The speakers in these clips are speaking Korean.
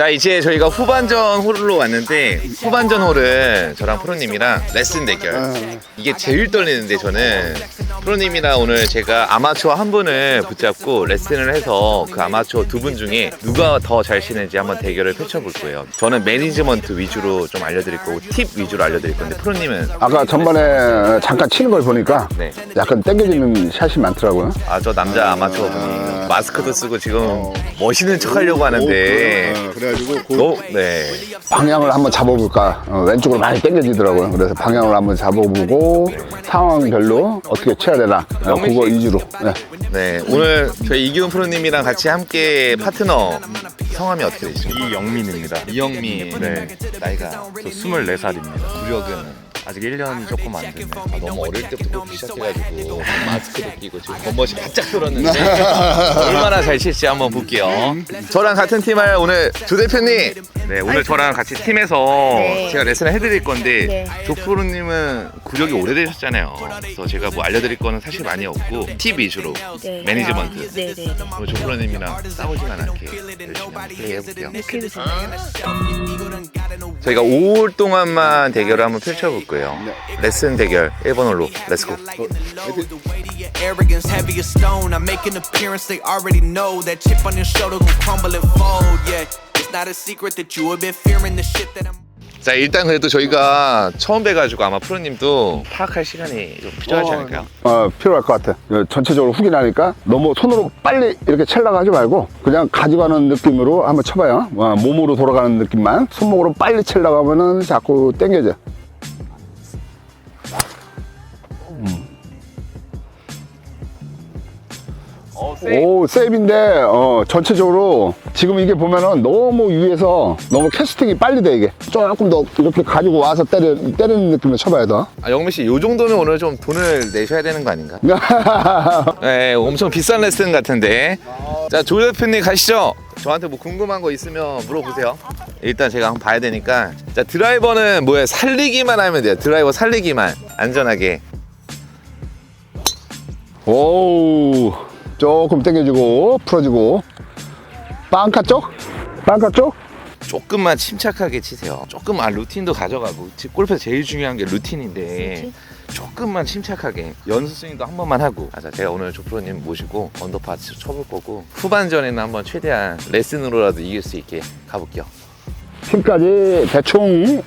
자 이제 저희가 후반전 홀로 왔는데 후반전 홀은 저랑 프로님이랑 레슨 대결. 이게 제일 떨리는데 저는 프로님이랑 오늘 제가 아마추어 한 분을 붙잡고 레슨을 해서 그 아마추어 두 분 중에 누가 더 잘 치는지 한번 대결을 펼쳐볼 거예요. 저는 매니지먼트 위주로 좀 알려드릴 거고 팁 위주로 알려드릴 건데 프로님은? 아까 전반에 잠깐 치는 걸 보니까 네. 약간 땡겨지는 샷이 많더라고요. 아 저 남자 아마추어 분이 마스크도 쓰고 지금 멋있는 척 하려고 하는데. 어, 그래가지고 그 너, 네. 방향을 한번 잡아볼까. 어, 왼쪽으로 많이 땡겨지더라고요. 그래서 방향을 한번 잡아보고 상황별로 어떻게 쳐야 되나. 어, 그거 위주로. 네. 네, 오늘 저희 이기훈 프로님이랑 같이 함께 파트너 성함이 어떻게 되시죠? 이영민입니다. 이영미. 네. 나이가 저 24살입니다. 구력은 아직 1년이 조금 안 됐네요. 아, 너무 어릴 때부터 그렇게 시작해가지고 마스크도 끼고 지금 겉멋이 바짝 들었는데 얼마나 잘 칠지 한번 볼게요. 저랑 같은 팀할 오늘 조 대표님. 네, 오늘 저랑 같이 팀에서 네. 제가 레슨을 해드릴 건데 네. 조 프로님은 구력이 오래되셨잖아요. 그래서 제가 뭐 알려드릴 거는 사실 많이 없고 팁 위주로 네. 매니지먼트. 아, 네, 네, 네. 오늘 조 프로님이랑 싸우지만 않게 열심히 플레이해볼게요. 그래서 저희가 5월 동안만 대결을 한번 펼쳐볼 거예요. 레슨 대결 1번 홀로 렛츠고. I'm. 자 일단 그래도 저희가 처음 뵈가지고 아마 프로님도 파악할 시간이 좀 필요하지 않을까요? 어, 필요할 것 같아. 어, 전체적으로 훅이 나니까 너무 손으로 빨리 이렇게 찰라고 하지 말고 그냥 가져가는 느낌으로 한번 쳐봐요. 어, 몸으로 돌아가는 느낌만. 손목으로 빨리 찰라고 하면은 자꾸 땡겨져. 오, 세이브인데, 어, 전체적으로 지금 이게 보면은 너무 위에서 너무 캐스팅이 빨리 돼, 이게. 조금 더 이렇게 가지고 와서 때려, 때리는 느낌으로 쳐봐야 돼. 아 영미 씨, 요 정도면 오늘 좀 돈을 내셔야 되는 거 아닌가? 네, 엄청 비싼 레슨 같은데. 자, 조 대표님 가시죠. 저한테 뭐 궁금한 거 있으면 물어보세요. 일단 제가 한번 봐야 되니까. 자, 드라이버는 뭐야? 살리기만 하면 돼요. 드라이버 살리기만. 안전하게. 오 조금 당겨주고 풀어주고 빵카 쪽? 빵카 쪽? 조금만 침착하게 치세요. 조금 아 루틴도 가져가고 지- 골프에서 제일 중요한 게 루틴인데 조금만 침착하게 연습 스윙도 한 번만 하고. 아, 자, 제가 오늘 조프로님 모시고 언더파 쳐볼 거고 후반전에는 한번 최대한 레슨으로라도 이길 수 있게 가볼게요. 힘까지 대충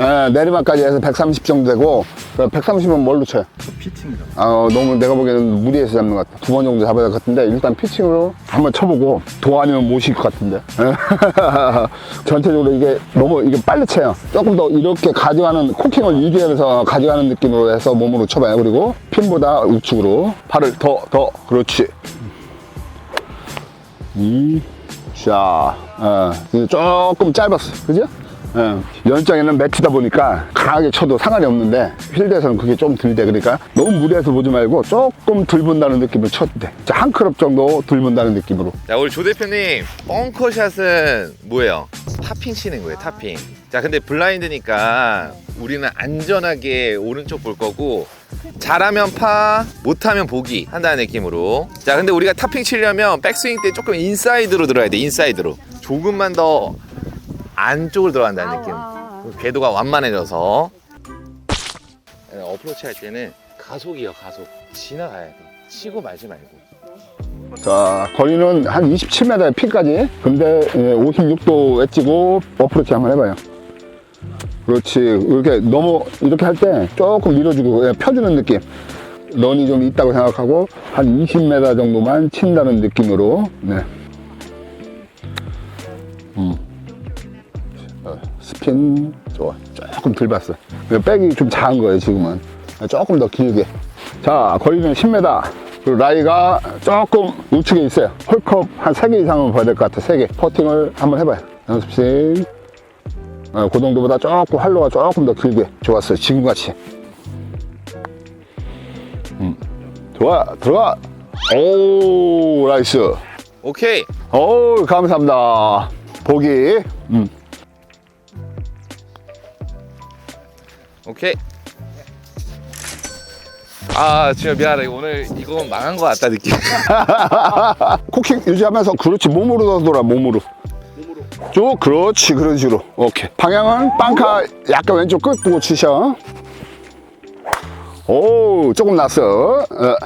예, 내리막까지 해서 130 정도 되고 130은 뭘로 쳐요? 피팅이요. 아, 너무 내가 보기에는 무리해서 잡는 것 같아 두 번 정도 잡아야 될 것 같은데 일단 피칭으로 한번 쳐보고 도안이면 못일 것 같은데 예. 전체적으로 이게 너무 이게 빨리 쳐요 조금 더 이렇게 가져가는 코킹을 유지하면서 가져가는 느낌으로 해서 몸으로 쳐봐요 그리고 핀보다 우측으로 팔을 더 더 그렇지 이, 자, 어, 조금 짧았어. 그죠? 어, 연장에는 매트다 보니까 강하게 쳐도 상관이 없는데 필드에서는 그게 좀덜 돼. 그러니까 너무 무리해서 보지 말고 조금 덜 본다는 느낌으로. 자, 한 클럽 정도 덜 본다는 느낌으로. 자, 우리 조 대표님 벙커샷은 뭐예요? 타핑 치는 거예요, 타핑. 자, 근데 블라인드니까 우리는 안전하게 오른쪽 볼 거고 잘하면 파, 못하면 보기 한다는 느낌으로. 자, 근데 우리가 타핑 치려면 백스윙 때 조금 인사이드로 들어야 돼, 인사이드로. 조금만 더 안쪽으로 들어간다는 느낌. 궤도가 완만해져서 네, 어프로치 할 때는 가속이요, 가속. 지나가야 돼. 치고 말지 말고. 자, 거리는 한 27m의 핀까지. 근데 56도 엣지고 어프로치 한번 해봐요. 그렇지. 이렇게 너무 이렇게 할 때 조금 밀어주고 예, 펴주는 느낌. 런이 좀 있다고 생각하고 한 20m 정도만 친다는 느낌으로. 네. 음. 어, 스핀 좋아. 조금 덜 봤어. 백이 좀 작은 거예요 지금은. 조금 더 길게. 자, 거리는 10m. 그리고 라이가 조금 우측에 있어요. 홀컵 한 3개 이상은 봐야 될 것 같아. 3개. 퍼팅을 한번 해봐요. 연습생. 어, 그 정도보다 조금 활로가 조금 더 길게. 좋았어요. 지금같이. 음. 좋아. 들어가. 오, 나이스. 오케이. 오, 감사합니다. 보기. 음. 오케이. 아 진짜 미안하다 오늘 이거 망한 거 같다 느낌. 코킥 유지하면서 그렇지 몸으로 더 돌아 몸으로. 쭉 그렇지 그런 식으로. 오케이. 방향은 빵카 약간 왼쪽 끝 보고 치셔. 오 조금 났어. 어.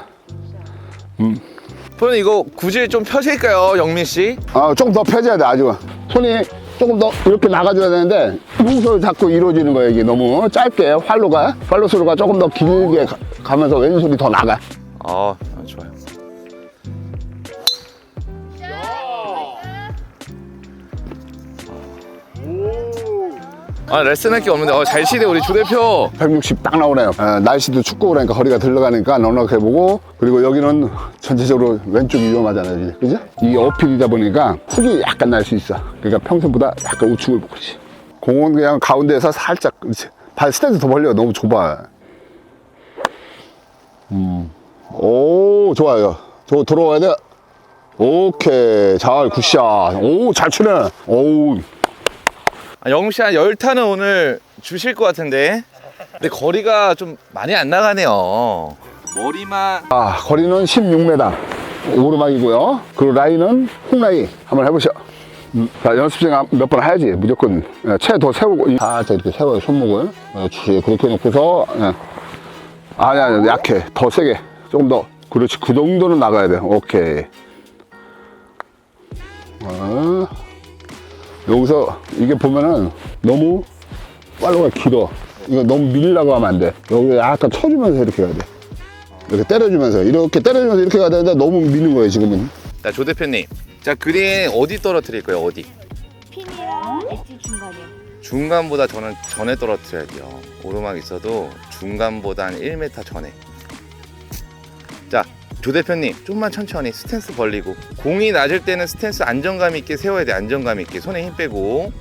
프로님 이거 구질 좀 펴질까요 영민 씨? 아, 조금 더 펴져야 돼 아주. 손이 조금 더 이렇게 나가줘야 되는데 여기서 자꾸 이루어지는 거야 이게 너무. 짧게 활로가. 활로 소리가 조금 더 길게 가- 가면서 왼손이 더 나가. 아 아 레슨 할 게 없는데 어, 잘 치네 우리 조 대표 160 딱 나오네요. 어, 날씨도 춥고 그러니까 허리가 들러가니까 넉넉해 보고 그리고 여기는 전체적으로 왼쪽이 위험하잖아요. 이제. 그죠? 이 어필이다 보니까 훅이 약간 날 수 있어. 그러니까 평소보다 약간 우측을 보고 그렇지. 공은 그냥 가운데에서 살짝 그렇지. 발 스탠스 더 벌려. 너무 좁아. 음. 오 좋아요. 저 들어와야 돼. 오케이 잘 굿샷. 오잘 치네. 오 아, 영민 씨한 열타는 오늘 주실 것 같은데 근데 거리가 좀 많이 안 나가네요 머리만 아, 거리는 16m. 오르막이고요. 그리고 라인은 훅라인. 한번 해보셔. 음, 자, 연습생 몇 번 해야지. 무조건. 예, 채더 세우고. 살짝 이렇게 세워요, 손목을. 그렇지. 그렇게 놓고서. 예. 아니, 아니, 약해. 더 세게. 조금 더. 그렇지. 그 정도는 나가야 돼. 오케이. 어. 여기서 이게 보면은 너무 팔로가 길어. 이거 너무 밀려고 하면 안 돼. 여기 약간 쳐주면서 이렇게 가야 돼. 이렇게 때려주면서 이렇게 때려주면서 이렇게 가야 되는데 너무 미는 거예요 지금은 자 조 대표님 자 그린 어디 떨어뜨릴 거예요 어디? 핀이랑 엣지 중간이요. 중간보다 저는 전에 떨어뜨려야 돼요 오르막 있어도 중간보다 한 1m 전에 자 조 대표님 좀만 천천히 스탠스 벌리고 공이 낮을 때는 스탠스 안정감 있게 세워야 돼 안정감 있게. 손에 힘 빼고.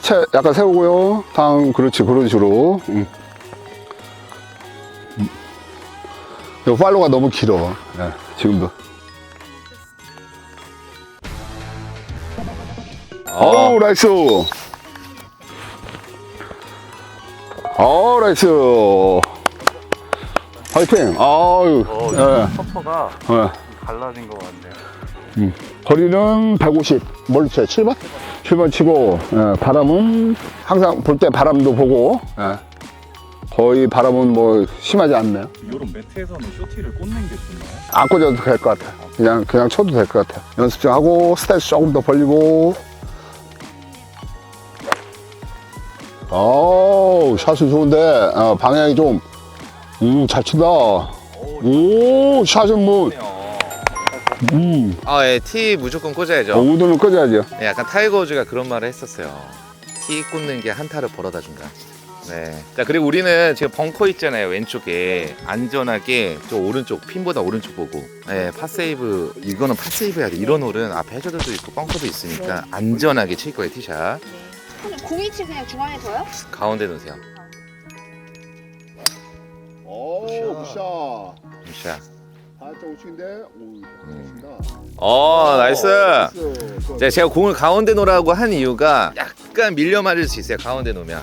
채 약간 세우고요. 다음 그렇지 그런 식으로. 음. 음. 이 팔로가 너무 길어. 예, 지금도 어, 오 나이스 오 나이스 화이팅 아유 예, 커터가 예. 갈라진 것 같네요. 거리는 150 뭘로 쳐요? 7번? 7번 치고 예, 바람은 항상 볼 때 바람도 보고 예. 거의 바람은 뭐 심하지 않네요 이런 매트에서는 쇼티를 꽂는 게 좋나요? 안 꽂아도 될 것 같아 그냥 그냥 쳐도 될 것 같아 연습 좀 하고 스탠스 조금 더 벌리고 오 샷은 좋은데 어, 방향이 좀잘 친다 오 샷은 뭐 음, 아, 예, 티 무조건 꽂아야죠. 어, 우드는 꺼져야죠 네, 약간 타이거 우즈가 그런 말을 했었어요. 티 꽂는 게 한타를 벌어다 준다. 네. 자 그리고 우리는 지금 벙커 있잖아요 왼쪽에 안전하게 저 오른쪽 핀보다 오른쪽 보고 네 파세이브 이거는 파세이브 해야 돼 이런 홀은 앞에 해저드도 있고 벙커도 있으니까 안전하게 칠 거예요 티샷 네. 그럼 공이치 그냥 중앙에 둬요? 가운데 놓으세요. 오 굿샷. 샷. 살짝 우측인데? 오어 나이스. 자, 제가 공을 가운데 놓으라고 한 이유가 약간 밀려 맞을 수 있어요 가운데 놓으면.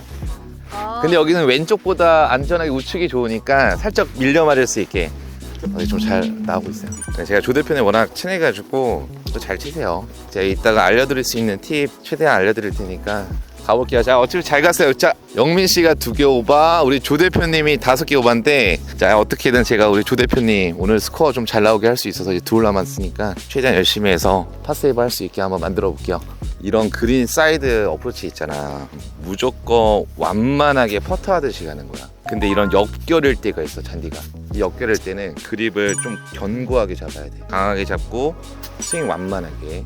아, 근데 여기는 왼쪽보다 안전하게 우측이 좋으니까 살짝 밀려 맞을 수 있게 좀 잘 나오고 있어요. 네, 제가 조 대표님 워낙 친해가지고 또 잘 치세요. 제가 이따가 알려드릴 수 있는 팁 최대한 알려드릴 테니까 가볼게요. 자, 어차피 잘 갔어요. 자, 영민 씨가 두 개 오바, 우리 조 대표님이 다섯 개 오바인데, 자, 어떻게든 제가 우리 조 대표님 오늘 스코어 좀 잘 나오게 할 수 있어서 이제 둘 남았으니까 최대한 열심히 해서 파세이브 할 수 있게 한번 만들어 볼게요. 이런 그린 사이드 어프로치 있잖아. 무조건 완만하게 퍼터 하듯이 가는 거야. 근데 이런 역결일 때가 있어, 잔디가. 이 역결일 때는 그립을 좀 견고하게 잡아야 돼. 강하게 잡고 스윙 완만하게.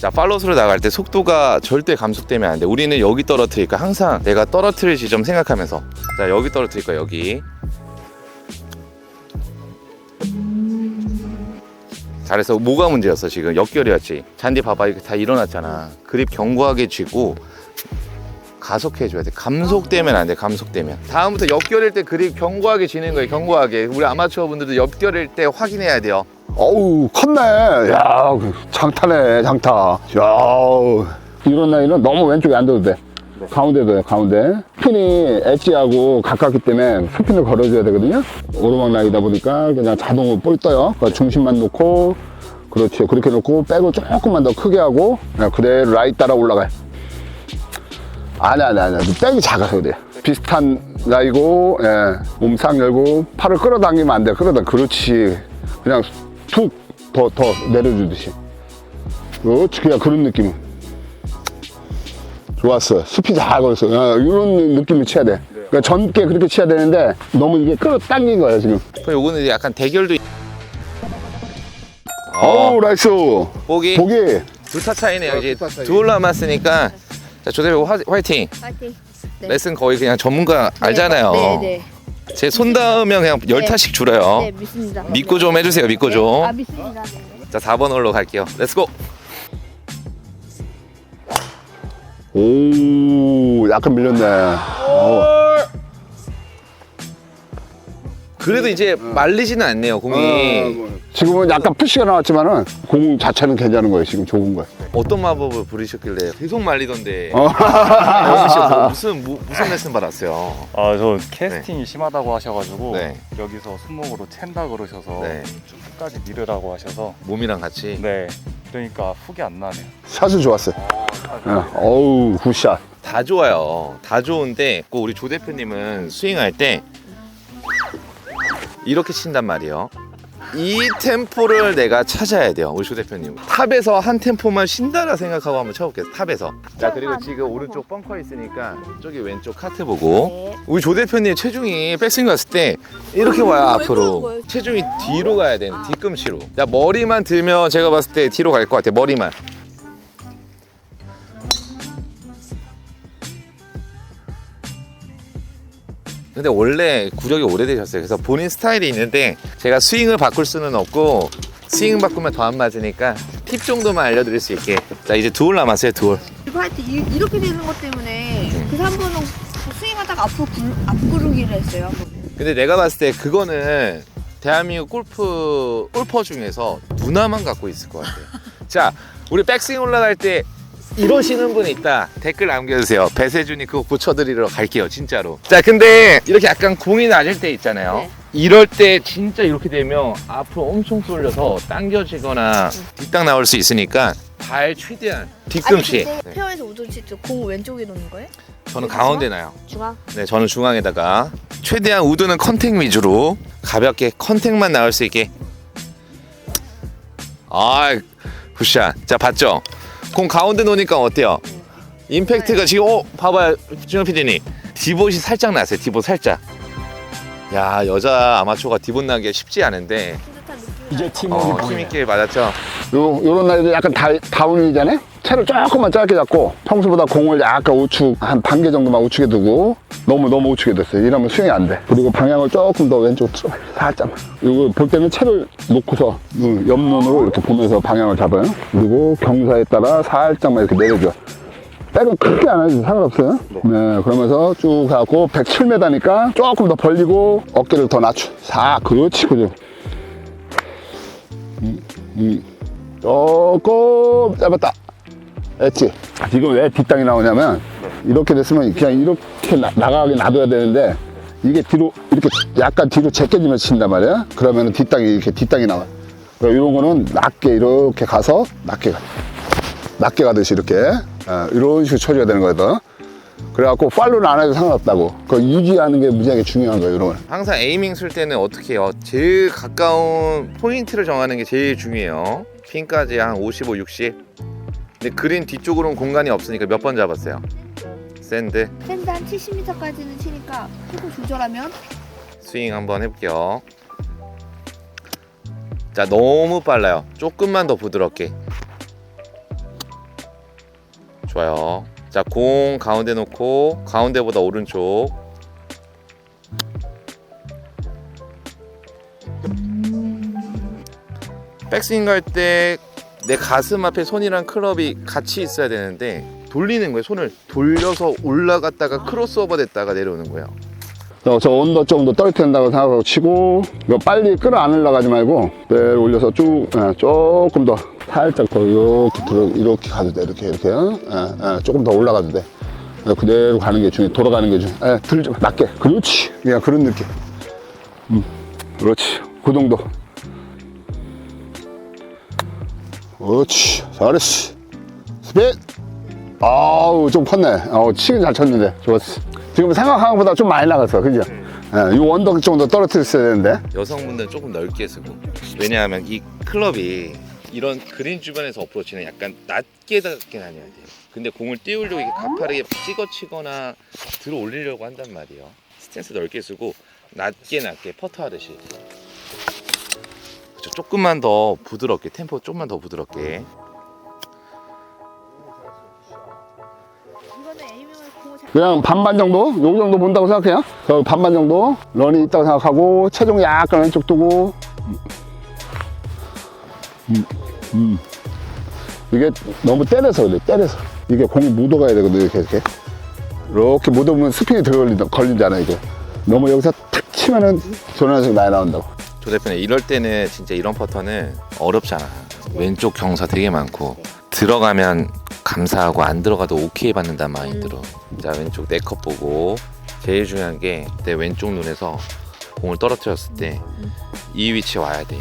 자, 팔로스로 나갈 때 속도가 절대 감속되면 안 돼. 우리는 여기 떨어뜨리니까? 항상 내가 떨어뜨릴 지점 생각하면서. 자, 여기 떨어뜨릴 거야, 여기. 잘해서 뭐가 문제였어 지금? 역결이었지. 잔디 봐봐 이렇게 다 일어났잖아. 그립 견고하게 쥐고 가속해줘야 돼. 감속되면 안 돼 감속되면. 다음부터 역결일 때 그립 견고하게 쥐는 거예요 견고하게. 우리 아마추어 분들도 역결일 때 확인해야 돼요 어우 컸네. 야 장타네 장타. 야 이런 라인은 너무 왼쪽에 안 둬도 돼. 가운데도 해 가운데. 스핀이 엣지하고 가깝기 때문에 스핀을 걸어줘야 되거든요. 오르막 라인이다 보니까 그냥 자동으로 볼 떠요. 그러니까 중심만 놓고 그렇죠 그렇게 놓고 백을 조금만 더 크게 하고 그냥 그대로 라인 따라 올라가요. 아니 아니 아니 백이 작아서 그래 비슷한 라이고 예, 몸상 열고 팔을 끌어당기면 안 돼 끌어당 그렇지. 그냥 툭더더 내려주듯이. 그렇지 그냥 그런 느낌. 좋았어 스피 잘 걸었어 어, 이런 느낌을 쳐야 돼. 그러니까 젊게 그렇게 쳐야 되는데 너무 이게 끌어당긴 거야 지금. 그럼 요거는 이제 약간 대결도 있- 어우 나이스. 보기. 보기. 두타 차이네요. 어, 이제 차이. 두홀 남았으니까. 자 조대표 화- 화이팅. 파이팅. 네. 레슨 거의 그냥 전문가 알잖아요. 네, 네. 제 손 닿으면 그냥 열 네. 타씩 줄어요 네, 믿습니다. 믿고 좀 해주세요 믿고 좀 아, 믿습니다. 네. 자 4번 홀로 갈게요 렛츠고 오 약간 밀렸네 어. 그래도 이제 말리지는 않네요 공이 지금은 약간 푸시가 나왔지만은 공 자체는 괜찮은 거예요 지금 좋은 거예요 어떤 마법을 부리셨길래 계속 말리던데 어. 씨 뭐, 무슨 무, 무슨 레슨 받았어요? 아, 저 캐스팅이 심하다고 하셔가지고 네. 여기서 손목으로 챈다 그러셔서 네. 좀 끝까지 밀으라고 하셔서 몸이랑 같이 네. 그러니까 훅이 안 나네요. 샷은 좋았어요 어, 어우 굿샷 다 좋아요. 다 좋은데 꼭 우리 조 대표님은 스윙할 때 이렇게 친단 말이에요. 이 템포를 내가 찾아야 돼요. 우리 조 대표님. 탑에서 한 템포만 쉰다라 생각하고 한번 쳐볼게요. 탑에서. 자 그리고 지금 오른쪽 벙커 있으니까 저기 왼쪽 카트 보고 네. 우리 조 대표님 체중이 백스윙 갔을 때 이렇게 와요 앞으로 체중이 뒤로 가야 되는 뒤꿈치로 자 머리만 들면 제가 봤을 때 뒤로 갈 것 같아요 머리만 근데 원래 구력이 오래되셨어요 그래서 본인 스타일이 있는데 제가 스윙을 바꿀 수는 없고 스윙 바꾸면 더 안 맞으니까 팁 정도만 알려드릴 수 있게 자 이제 두홀 남았어요 두홀 그리고 하여튼 이- 이렇게 되는 것 때문에 그 3분은 스윙하다가 앞으로 굴, 앞구르기를 했어요. 근데 내가 봤을 때 그거는 대한민국 골프 골퍼 중에서 누나만 갖고 있을 것 같아요. 자, 우리 백스윙 올라갈 때 이러시는 분 있다. 댓글 남겨주세요. 배세준이 그거 고쳐드리러 갈게요, 진짜로. 자, 근데 이렇게 약간 공이 낮을 때 있잖아요. 네. 이럴 때 진짜 이렇게 되면 앞으로 엄청 쏠려서 당겨지거나 뒷땅 나올 수 있으니까 발 최대한 뒤꿈치. 아니 근데 네. 페어에서 우드 칠때 공 왼쪽에 놓는 거예요? 저는 가운데 나요. 중앙? 네, 저는 중앙에다가 최대한 우드는 컨택 위주로 가볍게 컨택만 나올 수 있게. 아, 굿샷. 자, 봤죠? 공 가운데 놓으니까 어때요? 임팩트가 지금 어, 봐봐요, 준영 PD님. 디봇이 살짝 났어요. 디봇 살짝. 야, 여자 아마추어가 디봇 나기가 쉽지 않은데 이제 팀워크 어, 힘있게 맞았죠. 요, 요런 날에도 약간 다, 다운이잖아요 채를 조금만 짧게 잡고 평소보다 공을 약간 우측 한 반 개 정도만 우측에 두고 너무 너무 우측에 뒀어요. 이러면 스윙이 안 돼. 그리고 방향을 조금 더 왼쪽 틀어 살짝만. 이거 볼 때는 채를 놓고서 눈, 옆눈으로 이렇게 보면서 방향을 잡아요. 그리고 경사에 따라 살짝만 이렇게 내려줘 백은 크게 안 해도 상관없어요. 네. 그러면서 쭉 가고 107m니까 조금 더 벌리고 어깨를 더 낮춰. 사 그렇지 그죠 음, 조금 짧았다. 했지? 지금 왜 뒷땅이 나오냐면, 이렇게 됐으면 그냥 이렇게 나, 나가게 놔둬야 되는데, 이게 뒤로, 이렇게 약간 뒤로 제껴지면서 친단 말이야? 그러면 뒷땅이, 이렇게 뒷땅이 나와. 그러니까 이런 거는 낮게 이렇게 가서, 낮게 가. 낮게 가듯이 이렇게, 어, 이런 식으로 쳐줘야 되는 거거든. 그래갖고, 팔로는 안 해도 상관없다고. 그 유지하는 게 무지하게 중요한 거예요, 이런 건. 항상 에이밍 쓸 때는 어떻게 해요? 제일 가까운 포인트를 정하는 게 제일 중요해요. 핀까지 한 55, 60. 근데 그린 뒤쪽으로는 공간이 없으니까 몇 번 잡았어요? 샌드 샌드 한 70m까지는 치니까 조금 조절하면 스윙 한번 해볼게요. 자 너무 빨라요. 조금만 더 부드럽게. 좋아요. 자 공 가운데 놓고 가운데보다 오른쪽. 백스윙 갈 때 내 가슴 앞에 손이랑 클럽이 같이 있어야 되는데 돌리는 거예요. 손을 돌려서 올라갔다가 크로스오버 됐다가 내려오는 거예요. 저, 저 온도 정도 떨어뜨린다고 생각하고 치고 빨리 끌어안으려고 하지 말고 그대로 올려서 쭉 예, 조금 더 살짝 더 이렇게 들어 이렇게 가도 돼. 이렇게 이렇게. 어? 예, 예, 조금 더 올라가도 돼. 예, 그대로 가는 게 중요해 돌아가는 게 들지 마. 낮게. 그렇지. 그냥 그런 느낌. 음, 그렇지. 그 정도. 그렇지. 잘했어. 스피드. 아우 좀 컸네. 어, 치긴 잘 쳤는데. 좋았어. 지금 생각한 것보다 좀 많이 나갔어. 그죠? 예, 이 원더 정도 떨어뜨렸어야 되는데. 여성분들은 조금 넓게 쓰고. 왜냐하면 이 클럽이 이런 그린 주변에서 어프로치는 약간 낮게 닿게 다녀야 돼요 근데 공을 띄우려고 이렇게 가파르게 찍어 치거나 들어 올리려고 한단 말이에요 스탠스 넓게 쓰고 낮게 낮게 퍼터 하듯이 그렇죠. 조금만 더 부드럽게 템포 조금만 더 부드럽게 그냥 반반 정도? 요 정도 본다고 생각해요. 그 반반 정도 런이 있다고 생각하고 체중 약간 왼쪽 두고 음, 음. 이게 너무 때려서 그래 때려서. 이게 공이 묻어가야 되거든 이렇게 이렇게. 이렇게 묻어보면 스핀이 덜 걸린다, 걸리잖아 이게. 너무 여기서 탁 치면은 전환성이 많이 나온다고. 조 대표님 이럴 때는 진짜 이런 퍼터는 어렵잖아. 왼쪽 경사 되게 많고 들어가면 감사하고 안 들어가도 오케이 받는단 마인드로. 자 왼쪽 네컵 보고. 제일 중요한 게 내 왼쪽 눈에서 공을 떨어뜨렸을 때 이 위치에 와야 돼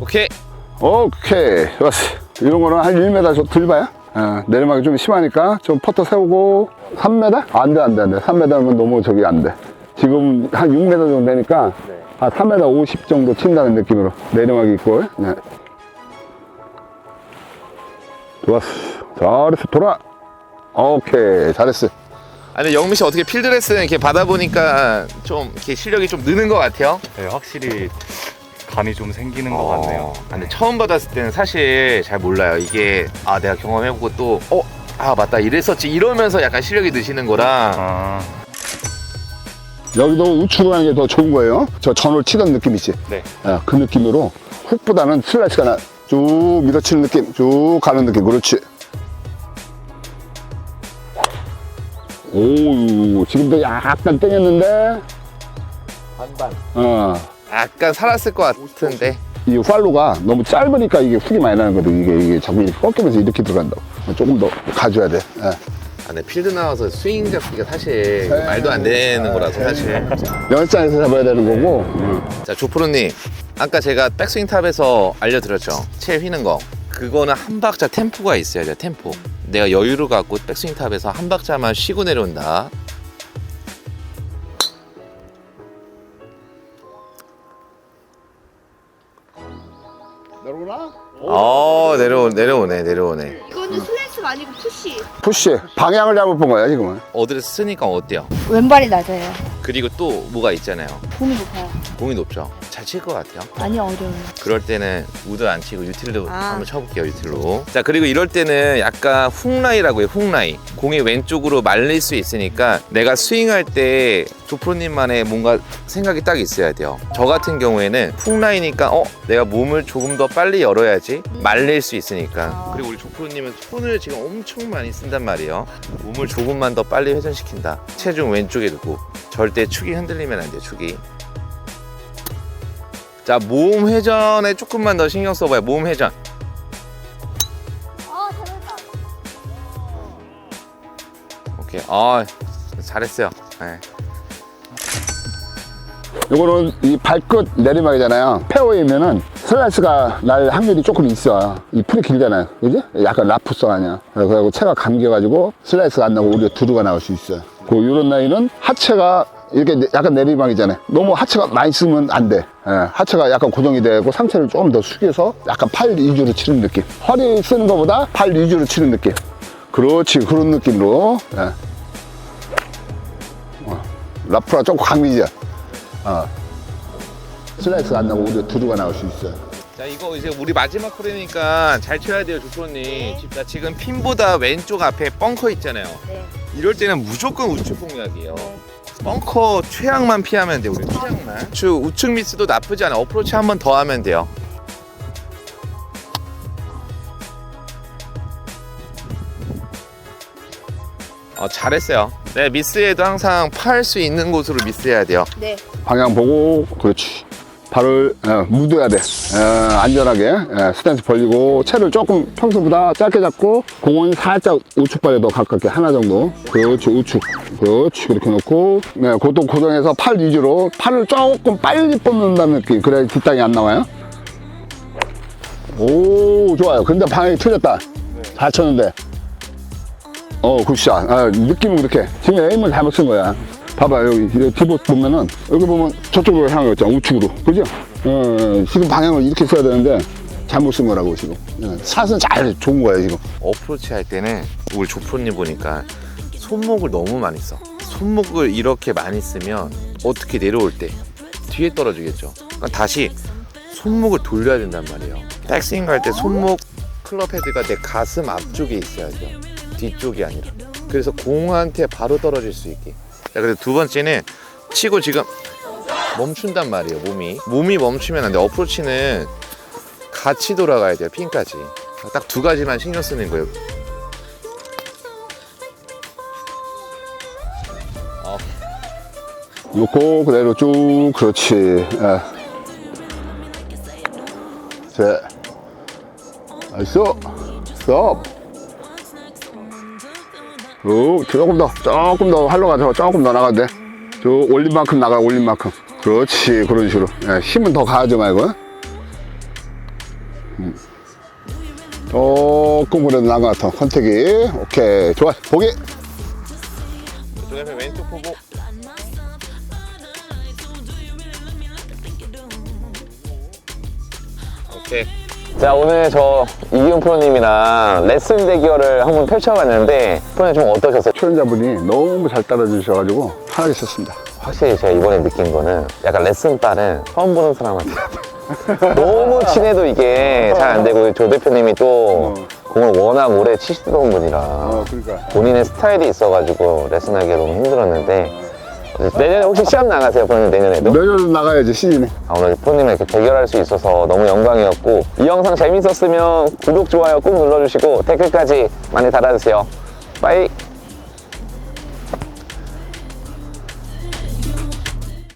오케이. 오케이. 좋았어. 이런 거는 한 1m 좀 들봐요 어, 내리막이 좀 심하니까 좀 퍼터 세우고 3m? 안 돼 안 돼 안 돼. 3m면 너무 저기 안 돼. 지금 한 6m 정도 되니까 한 3m 50 정도 친다는 느낌으로 내리막이 있고. 네. 좋았어. 잘했어. 돌아. 오케이. 잘했어. 아니 영미 씨 어떻게 필드레슨 이렇게 받아보니까 좀 이렇게 실력이 좀 느는 것 같아요? 네, 확실히 감이 좀 생기는 것 어, 같네요. 근데 처음 받았을 때는 사실 잘 몰라요. 이게 아 내가 경험해보고 또 어. 아 맞다. 이랬었지. 이러면서 약간 실력이 느시는 거랑. 아, 여기도 우측으로 하는 게 더 좋은 거예요. 저 전을 치던 느낌 있지? 네. 어, 그 느낌으로 훅보다는 슬라이스가 나, 쭉 밀어치는 느낌 쭉 가는 느낌. 그렇지. 오 지금도 약간 땡겼는데? 반반. 어, 약간 살았을 것 같은데. 이 팔로가 너무 짧으니까 이게 훅이 많이 나는 거든. 이게, 이게 자꾸 이렇게 꺾이면서 이렇게 들어간다고. 조금 더 가져야 돼. 예. 아, 근데 필드 나와서 스윙 잡기가 사실 말도 안 되는 거라서 사실. 연장에서 잡아야 되는 거고. 자 조프로님. 아까 제가 백스윙 탑에서 알려드렸죠. 채 휘는 거. 그거는 한 박자 템포가 있어야 돼요 템포. 내가 여유를 갖고 백스윙 탑에서 한 박자만 쉬고 내려온다 내려오나? 어 내려오, 내려오네 내려오네 이거는 슬 라이스가 아니고 푸시. 푸시. 방향을 잘못 본 거야 지금은. 어드레스 쓰니까 어때요? 왼발이 낮아요. 그리고 또 뭐가 있잖아요. 공이 높아요. 공이 높죠. 잘 칠 것 같아요? 많이 어려워요. 그럴 때는 우드 안 치고 유틸로 아. 한번 쳐볼게요 유틸로. 자 그리고 이럴 때는 약간 훅라이라고 해요 훅라이. 공이 왼쪽으로 말릴 수 있으니까 내가 스윙할 때 조프로님만의 뭔가 생각이 딱 있어야 돼요. 저 같은 경우에는 훅라이니까 어 내가 몸을 조금 더 빨리 열어야지 말릴 수 있으니까. 그리고 우리 조프로님은 손을 지금 엄청 많이 쓴단 말이에요. 몸을 조금만 더 빨리 회전시킨다. 체중 왼쪽에 두고 절대 축이 흔들리면 안 돼요 축이. 자 몸 회전에 조금만 더 신경 써봐요. 몸 회전. 아 잘했다. 오케이. 아 잘했어요. 네. 이거는 이 발끝 내리막이잖아요. 페어웨이면은 슬라이스가 날 확률이 조금 있어. 이 풀이 길잖아요. 그지? 약간 라프성 아니야. 그래서 채가 감겨가지고 슬라이스가 안 나고 오히려 두루가 나올 수 있어요. 그 요런 라인은 하체가 이렇게 내- 약간 내리막이잖아요. 너무 하체가 많이 쓰면 안 돼. 예, 하체가 약간 고정이 되고 상체를 조금 더 숙여서 약간 팔 위주로 치는 느낌. 허리 쓰는 것보다 팔 위주로 치는 느낌. 그렇지. 그런 느낌으로. 예. 어, 라프가 조금 강미죠. 어. 슬라이스가 안 나고 오히려 두루가 나올 수 있어요. 자 이거 이제 우리 마지막 홀이니까 잘 쳐야 돼요 조프로님 자 지금 핀보다 왼쪽 앞에 벙커 있잖아요 네. 이럴 때는 무조건 우측 공략이에요 벙커 최악만 피하면 돼요 우리 최악만 우측, 우측 미스도 나쁘지 않아 어프로치 한 번 더 하면 돼요 어, 잘했어요. 네, 미스해도 항상 팔수 있는 곳으로 미스해야 돼요. 네. 방향 보고 그렇지. 발을 어, 묻어야 돼. 어, 안전하게. 예, 스탠스 벌리고 채를 조금 평소보다 짧게 잡고 공은 살짝 우측발에 더 가깝게 하나 정도. 그렇지 우측. 그렇지 그렇게 놓고. 네, 그것도 고정해서 팔 위주로. 팔을 조금 빨리 뽑는다는 느낌. 그래야 뒷땅이 안 나와요? 오 좋아요. 근데 방향이 틀렸다. 잘 쳤는데. 어, 굿샷. 아, 느낌은 그렇게. 지금 에임을 잘못 쓴 거야. 봐봐, 여기, 디봇 보면은, 여기 보면 저쪽으로 향하고 있잖아, 우측으로. 그죠? 어, 지금 방향을 이렇게 써야 되는데, 잘못 쓴 거라고, 지금. 어, 샷은 잘 좋은 거야, 지금. 어프로치 할 때는 우리 조프님 보니까 손목을 너무 많이 써. 손목을 이렇게 많이 쓰면 어떻게 내려올 때 뒤에 떨어지겠죠. 그러니까 다시 손목을 돌려야 된단 말이에요. 백스윙 갈때 손목 클럽 헤드가 내 가슴 앞쪽에 있어야죠. 뒤쪽이 아니라. 그래서 공한테 바로 떨어질 수 있게. 자, 그래서 두 번째는 치고 지금 멈춘단 말이에요, 몸이. 몸이 멈추면 안 돼. 어프로치는 같이 돌아가야 돼요, 핀까지. 딱 두 가지만 신경 쓰는 거예요. 놓고, 그대로 쭉, 그렇지. 예. 셋. 나이스. 스톱. 오, 조금 더, 조금 더 활로 가서 조금 더 나가도 돼. 저 올린 만큼 나가, 올린 만큼. 그렇지, 그런 식으로. 예, 힘은 더 가하지 말고. 음. 조금 그래도 나은 것 같아. 컨택이. 오케이. 좋아. 보기. 왼쪽 보고 오케이 자 오늘 저 이기훈 프로님이랑 레슨 대결을 한번 펼쳐봤는데 프로님 좀 어떠셨어요? 출연자분이 너무 잘 따라주셔가지고 편하게 썼습니다. 확실히 제가 이번에 느낀 거는 약간 레슨 딸은 처음 보는 사람한테 너무 친해도 이게 잘 안 되고 조 대표님이 또 공을 워낙 오래 치시던 분이라 그러니까. 본인의 스타일이 있어가지고 레슨하기가 너무 힘들었는데 내년에 혹시 시합 나가세요 프로님 내년에도? 내년 나가야지 시즌에. 아, 오늘 프로님과 이렇게 대결할 수 있어서 너무 영광이었고 이 영상 재밌었으면 구독, 좋아요 꾹 눌러주시고 댓글까지 많이 달아주세요. 빠이!